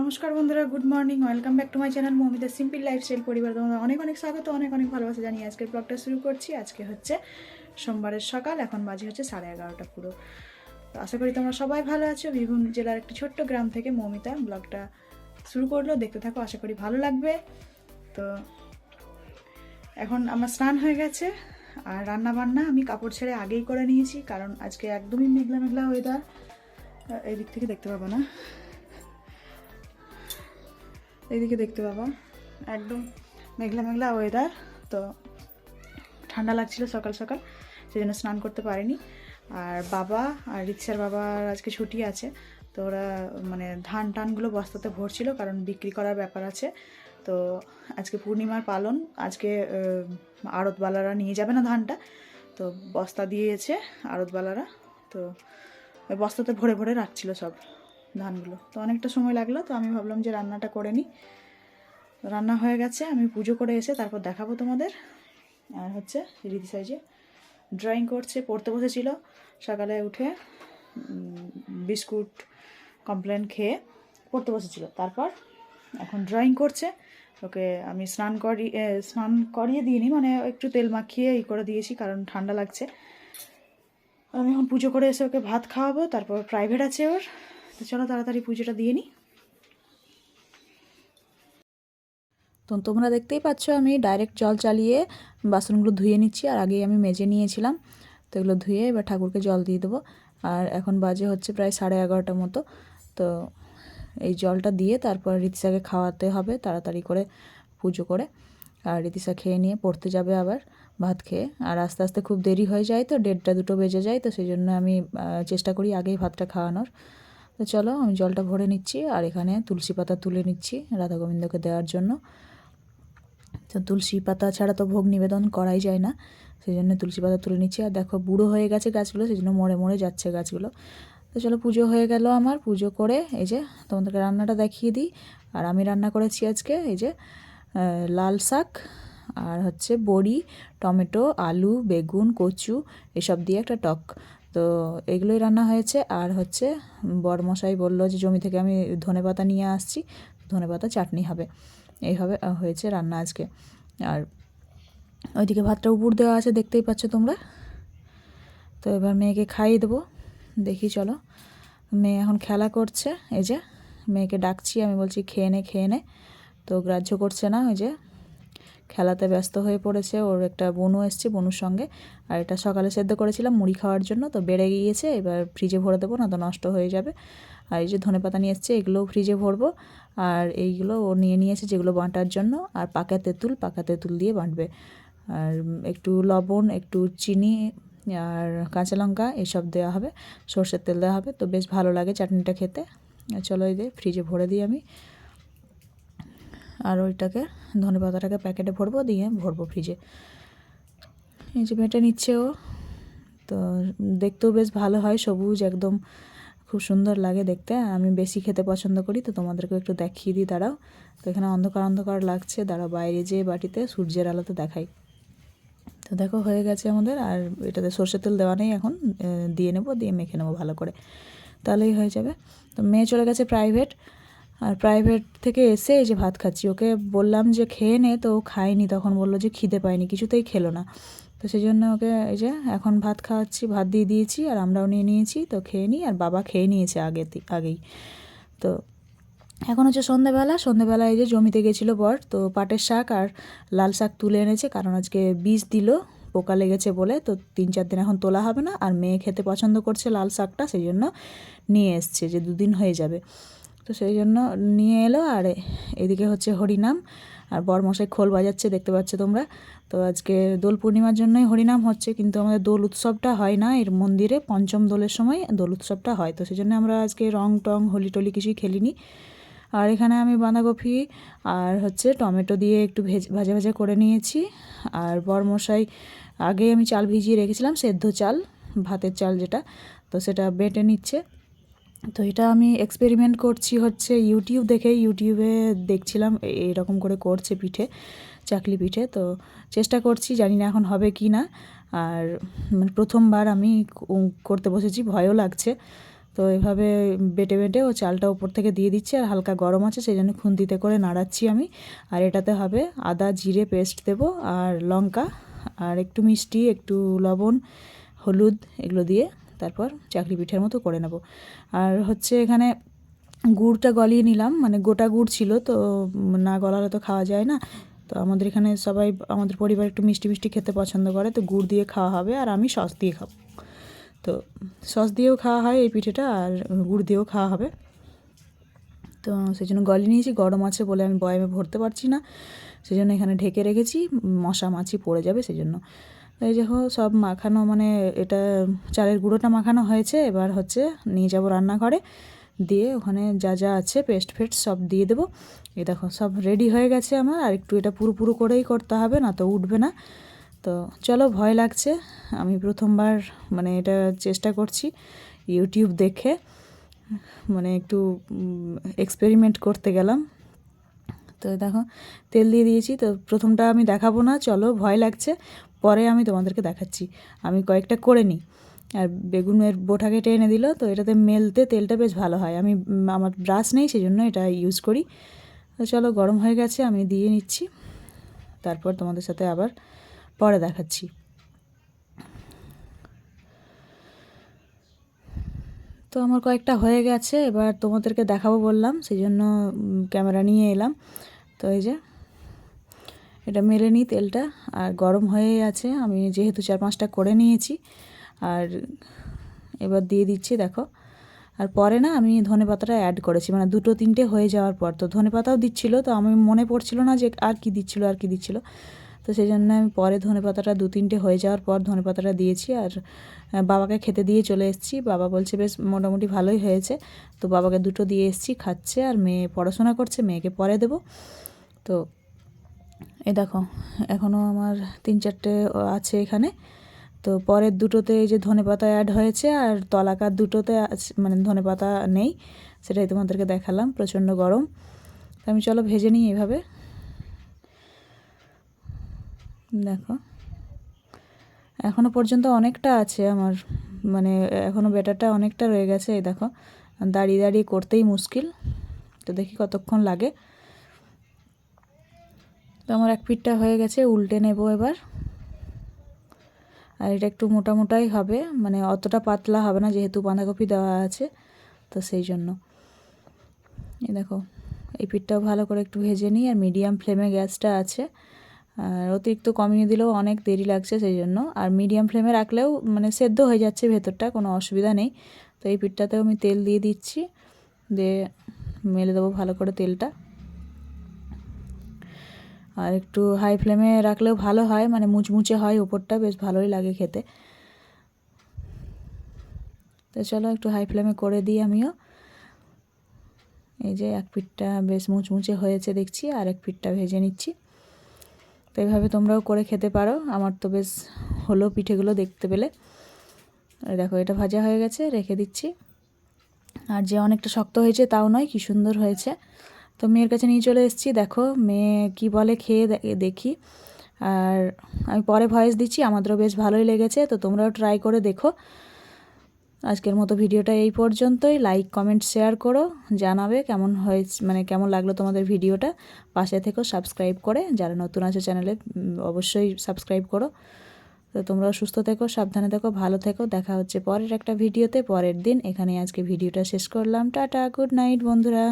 নমস্কার বন্ধুরা good morning welcome back to my channel Mamita simple lifestyle পরিবার তোমাদের অনেক অনেক স্বাগত, অনেক অনেক ভালোবাসা জানিয়ে আজকের ব্লগটা শুরু করছি। আজকে হচ্ছে সোমবারের সকাল, এখন বাজে হচ্ছে সাড়ে এগারোটা পুরো। তো আশা করি তোমরা সবাই ভালো আছো। বীরভূম জেলার একটি ছোট্ট গ্রাম থেকে মমিতা ব্লগটা শুরু করল। দেখতে থাকো, আশা করি ভালো লাগবে। তো এখন আমার স্নান হয়ে গেছে, আর রান্না বান্না আমি কাপড় ছেড়ে আগেই করে নিয়েছি, কারণ আজকে একদমই মেঘলা মেঘলা ওয়েদার এই দিক থেকে দেখতে পাবো না। এইদিকে দেখতে পাবা। একদম মেঘলা মেঘলা ওয়েদার তো ঠান্ডা লাগছিল সকাল সকাল সেই জন্য স্নান করতে পারিনি। আর বাবা আর রিক্সার বাবার আজকে ছুটি আছে, তো ওরা মানে ধান টানগুলো বস্তাতে ভরছিল, কারণ বিক্রি করার ব্যাপার আছে। তো আজকে পূর্ণিমার পালন, আজকে আড়তবালারা নিয়ে যাবে না ধানটা, তো বস্তা দিয়েছে আড়তবালারা, তো বস্তাতে ভরে ভরে রাখছিল সব। ধানগুলো। তো অনেকটা সময় লাগল তো আমি ভাবলাম যে রান্নাটা করে নিই। রান্না হয়ে গেছে আমি পুজো করে এসে তারপর দেখাবো তোমাদের। আর হচ্ছে রীতি সাইজে ড্রয়িং করছে পড়তে বসেছিল সকালে উঠে বিস্কুট কমপ্লেন খেয়ে পড়তে বসেছিল। তারপর এখন ড্রয়িং করছে ওকে আমি স্নান করি এ, স্নান করিয়ে দিইনি মানে একটু তেল মাখিয়ে ই করে দিয়েছি কারণ ঠান্ডা লাগছে। আমি এখন পুজো করে এসে ওকে ভাত খাওয়াবো তারপর প্রাইভেট আছে ওর। তো চলো তাড়াতাড়ি পুজোটা দিয়ে নিই তো তোমরা দেখতেই পাচ্ছ আমি ডাইরেক্ট জল চালিয়ে বাসনগুলো ধুয়ে নিচ্ছি, আর আগেই আমি মেজে নিয়েছিলাম। তো এগুলো ধুয়ে এবার ঠাকুরকে জল দিয়ে দেবো। আর এখন বাজে হচ্ছে প্রায় সাড়ে এগারোটার মতো। তো এই জলটা দিয়ে তারপর রীতিশাকে খাওয়াতে হবে তাড়াতাড়ি করে পুজো করে। আর রীতিশা খেয়ে নিয়ে পড়তে যাবে আবার ভাত খেয়ে। আর আস্তে আস্তে খুব দেরি হয়ে যায় তো, দেড়টা দুটো বেজে যায় তো, সেই জন্য আমি চেষ্টা করি আগেই ভাতটা খাওয়ানোর। তো চলো আমি জলটা ভরে নিচ্ছি আর এখানে তুলসী পাতা তুলে নিচ্ছি রাধা গোবিন্দকে দেওয়ার জন্য। তো তুলসী পাতা ছাড়া তো ভোগ নিবেদন করাই যায় না সেই জন্য তুলসী পাতা তুলে নিচ্ছি। আর দেখো বুড়ো হয়ে গেছে গাছগুলো সেই জন্য মরে মরে যাচ্ছে গাছগুলো। তো চলো পুজো হয়ে গেল আমার, পুজো করে এই যে তোমাদেরকে রান্নাটা দেখিয়ে দিই। আর আমি রান্না করেছি আজকে এই যে লাল শাক আর হচ্ছে বড়ি, টমেটো, আলু, বেগুন, কচু, এসব দিয়ে একটা টক। তো এগুলোই রান্না হয়েছে। আর হচ্ছে বরমশাই বলল যে, জমি থেকে আমি ধনেপাতা নিয়ে আসছি ধনেপাতা চাটনি হবে। এইভাবে হয়েছে রান্না আজকে। আর ওইদিকে ভাতটা উপর দেওয়া আছে, দেখতেই পাচ্ছ তোমরা? তো এবার মেয়েকে খাইয়ে দেবো। দেখি, চলো। মেয়ে এখন খেলা করছে, এই যে। মেয়েকে ডাকছি, আমি বলছি, খেয়ে নে খেয়ে নে। তো গ্রাহ্য করছে না, ওই যে। খেলাতে ব্যস্ত হয়ে পড়েছে। ওর একটা বনু এসছে বনুর সঙ্গে। আর এটা সকালে সেদ্ধ করেছিলাম, মুড়ি খাওয়ার জন্য। তো বেড়ে গিয়েছে, এবার ফ্রিজে ভরে দেবো, না তো নষ্ট হয়ে যাবে। আর এই যে ধনেপাতা নিয়ে এসছে, এগুলোও ফ্রিজে ভরবো। আর এইগুলো ও নিয়ে নিয়েছে যেগুলো বাঁটার জন্য। আর পাকা তেঁতুল পাকা তেঁতুল দিয়ে বাঁটবে। আর একটু লবণ, একটু চিনি, আর কাঁচা লঙ্কা, এসব দেওয়া হবে। সর্ষের তেল দেওয়া হবে। তো বেশ ভালো লাগে চাটনিটা খেতে। চলো এই যে ফ্রিজে ভরে দিই আমি। আর ওইটাকে ধনে পাতাটাকে প্যাকেটে ভরবো, দিয়ে ভরবো ফ্রিজে এই যে মেটে নিচ্ছে ও, তো দেখতেও বেশ ভালো হয়, সবুজ একদম, খুব সুন্দর লাগে দেখতে। আমি বেশি খেতে পছন্দ করি, তো তোমাদেরকে একটু দেখিয়ে দিই, দাঁড়াও। তো এখানে অন্ধকার অন্ধকার লাগছে, দাঁড়াও, বাইরে যেয়ে বাটিতে সূর্যের আলোতে দেখাই। তো দেখো, হয়ে গেছে আমাদের, আর এটাতে সর্ষের তেল দেওয়া নেই এখন দিয়ে নেব, দিয়ে মেখে নেব ভালো করে। তাহলেই হয়ে যাবে। তো মেয়ে চলে গেছে প্রাইভেট আর প্রাইভেট থেকে এসে এই যে ভাত খাচ্ছি, ওকে বললাম যে খেয়ে নে, তো ও খায়নি, তখন বলল যে খিদে পায়নি, কিছুতেই খেলো না। তো সেই জন্য ওকে এই যে এখন ভাত খাওয়াচ্ছি, ভাত দিয়ে দিয়েছি, আর আমরাও নিয়ে নিয়েছি, তো খেয়ে নিই, আর বাবা খেয়ে নিয়েছে আগে আগেই। তো এখন হচ্ছে সন্ধেবেলা সন্ধেবেলা এই যে জমিতে গেছিল বর, তো পাটের শাক আর লাল শাক তুলে এনেছে, কারণ আজকে বীজ দিল, পোকা লেগেছে বলে, তো তিন চার দিন এখন তোলা হবে না, আর মেয়ে খেতে পছন্দ করছে লাল শাকটা সেই জন্য নিয়ে এসছে যে দুদিন হয়ে যাবে। তো সেই জন্য নিয়ে এলো আর এদিকে হচ্ছে হরিনাম আর বরমশাই খোল বাজাচ্ছে, দেখতে পাচ্ছ তোমরা। তো আজকে দোল পূর্ণিমার জন্যই হরিনাম হচ্ছে, কিন্তু আমাদের দোল উৎসবটা হয় না। এর মন্দিরে পঞ্চম দোলের সময় দোল উৎসবটা হয়। তো সেই জন্য আমরা আজকে রং টং হোলি টলি কিছুই খেলিনি। আর এখানে আমি বাঁধাকপি আর হচ্ছে টমেটো দিয়ে একটু ভেজ, ভাজা ভাজা করে নিয়েছি। আর বরমশাই আগে আমি চাল ভিজিয়ে রেখেছিলাম, সেদ্ধ চাল, ভাতের চাল যেটা, তো সেটা বেটে নিচ্ছে। তো এটা আমি এক্সপেরিমেন্ট করছি হচ্ছে ইউটিউব দেখে ইউটিউবে দেখছিলাম এরকম করে করছে পিঠে, চাকলি পিঠে। তো চেষ্টা করছি, জানি না এখন হবে কি না। আর মানে প্রথমবার আমি করতে বসেছি, ভয়ও লাগছে। তো এভাবে বেটে বেটে ও চালটা উপর থেকে দিয়ে দিচ্ছি আর হালকা গরম আছে সেই জন্য খুন্তিতে করে নাড়াচ্ছি আমি। আর এটাতে হবে আদা, জিরে পেস্ট দেব আর লঙ্কা আর একটু মিষ্টি, একটু লবণ, হলুদ এগুলো দিয়ে। তারপর চাকরি পিঠের মতো করে নেব। আর হচ্ছে এখানে গুড়টা গলিয়ে নিলাম মানে গোটা গুড় ছিল তো না গলালে তো খাওয়া যায় না। তো আমাদের এখানে সবাই, আমাদের পরিবার একটু মিষ্টি মিষ্টি খেতে পছন্দ করে, তো গুড় দিয়ে খাওয়া হবে আর আমি সস দিয়ে খাব। তো সস দিয়েও খাওয়া হয় এই পিঠেটা আর গুড় দিয়েও খাওয়া হবে। তো সেই জন্য গলিয়ে নিয়েছি, গরম আছে বলে আমি বয়ামে ভরতে পারছি না। সেই জন্য এখানে ঢেকে রেখেছি, মশা মাছি পড়ে যাবে সেই জন্য এই দেখো সব মাখানো মানে এটা চালের গুঁড়োটা মাখানো হয়েছে, এবার হচ্ছে নিয়ে যাব রান্নাঘরে। দিয়ে ওখানে যা যা আছে, পেস্ট ফেস্ট সব দিয়ে দেবো। এ দেখো, সব রেডি হয়ে গেছে আমার, আর একটু এটা পুরো পুরো করেই করতে হবে, না তো উঠবে না। তো চলো, ভয় লাগছে। আমি প্রথমবার মানে এটা চেষ্টা করছি ইউটিউব দেখে। মানে একটু এক্সপেরিমেন্ট করতে গেলাম। তো দেখো, তেল দিয়ে দিয়েছি। তো প্রথমটা আমি দেখাবো না, চলো ভয় লাগছে। পরে আমি তোমাদেরকে দেখাচ্ছি। আমি কয়েকটা করে নিই। আর বেগুনের বোটাকে টেনে দিল, তো এটাতে মেলতে তেলটা বেশ ভালো হয়। আমি আমার ব্রাশ নেই সেই জন্য এটা ইউজ করি। তো চলো, গরম হয়ে গেছে, আমি দিয়ে নিচ্ছি। তারপর তোমাদের সাথে আবার পরে দেখাচ্ছি। তো আমার কয়েকটা হয়ে গেছে, এবার তোমাদেরকে দেখাবো বললাম সেই জন্য ক্যামেরা নিয়ে এলাম। তো এই যে, এটা মেলে নিই তেলটা, আর গরম হয়ে আছে, আমি যেহেতু চার পাঁচটা করে নিয়েছি, আর এবার দিয়ে দিচ্ছি, দেখো। আর পরে না, আমি ধনে পাতাটা অ্যাড করেছি মানে দুটো তিনটে হয়ে যাওয়ার পর, তো ধনে পাতাও দিচ্ছিল, তো আমি মনে পড়ছিল না যে আর কি দিচ্ছিল, আর কি দিচ্ছিল। তো সেই জন্য আমি পরে ধনে পাতাটা দু তিনটে হয়ে যাওয়ার পর ধনে পাতাটা দিয়েছি আর বাবাকে খেতে দিয়ে চলে এসেছি। বাবা বলছে, বেশ, মোটামুটি ভালোই হয়েছে। তো বাবাকে দুটো দিয়ে এসেছি, খাচ্ছে আর মেয়ে পড়াশোনা করছে, মেয়েকে পরে দেবো। তো এ দেখো এখনও আমার তিন চারটে আছে এখানে। তো পরের দুটোতে এই যে ধনে পাতা অ্যাড হয়েছে আর তলাকার দুটোতে মানে ধনে পাতা নেই, সেটাই তোমাদেরকে দেখালাম, প্রচণ্ড গরম। তো আমি চলো ভেজে নিই এইভাবে দেখো। এখনও পর্যন্ত অনেকটা আছে আমার মানে এখনও বেটারটা অনেকটা রয়ে গেছে, এই দেখো। দাঁড়িয়ে দাঁড়িয়ে করতেই মুশকিল, তো দেখি কতক্ষণ লাগে। তো আমার এক পিঠটা হয়ে গেছে, উল্টে নেব এবার। আর এটা একটু মোটা মোটাই হবে মানে অতটা পাতলা হবে না, যেহেতু বাঁধাকপি দেওয়া আছে, তো সেই জন্য। এই দেখো, এই পিঠটাও ভালো করে একটু ভেজে নিই, আর মিডিয়াম ফ্লেমে গ্যাসটা আছে। আর অতিরিক্ত কমিয়ে দিলেও অনেক দেরি লাগছে সেই জন্য আর মিডিয়াম ফ্লেমে রাখলেও মানে সেদ্ধ হয়ে যাচ্ছে ভেতরটা, কোনো অসুবিধা নেই। তো এই পিঠটাতেও আমি তেল দিয়ে দিচ্ছি। দিয়ে মেলে দেবো ভালো করে তেলটা। আর একটু হাই ফ্লেমে রাখলেও ভালো হয় মানে মুচমুচে হয় ওপরটা, বেশ ভালোই লাগে খেতে। তো চলো একটু হাই ফ্লেমে করে দিই আমিও। এই যে এক পিঠটা বেশ মুচমুচে হয়েছে দেখছি, আর এক পিঠটা ভেজে নিচ্ছি। তো এভাবে তোমরাও করে খেতে পারো। আমার তো বেশ হলো পিঠেগুলো দেখতে পেলে। দেখো, এটা ভাজা হয়ে গেছে, রেখে দিচ্ছি। আর যে অনেকটা শক্ত হয়েছে তাও নয়, কি সুন্দর হয়েছে। তো মেয়ের কাছে নিয়ে চলে এসেছি। দেখো, মেয়ে কি বলে খেয়ে দেখি। আর আমি পরে ভয়েস দিচ্ছি, আমাদেরও বেশ ভালোই লেগেছে। তো তোমরাও ট্রাই করে দেখো। আজকের মতো ভিডিওটা এই পর্যন্তই। লাইক কমেন্ট শেয়ার করো, জানাবে কেমন হয়েছে মানে কেমন লাগল তোমাদের ভিডিওটা। পাশে থেকো সাবস্ক্রাইব করে। যারা নতুন আছে চ্যানেলে অবশ্যই সাবস্ক্রাইব করো। তো তোমরা সুস্থ থেকো, সাবধানে থেকো, ভালো থেকো। দেখা হচ্ছে পরের একটা ভিডিওতে। পরের দিন এখানে আজকে ভিডিওটা শেষ করলাম। টাটা গুড নাইট বন্ধুরা।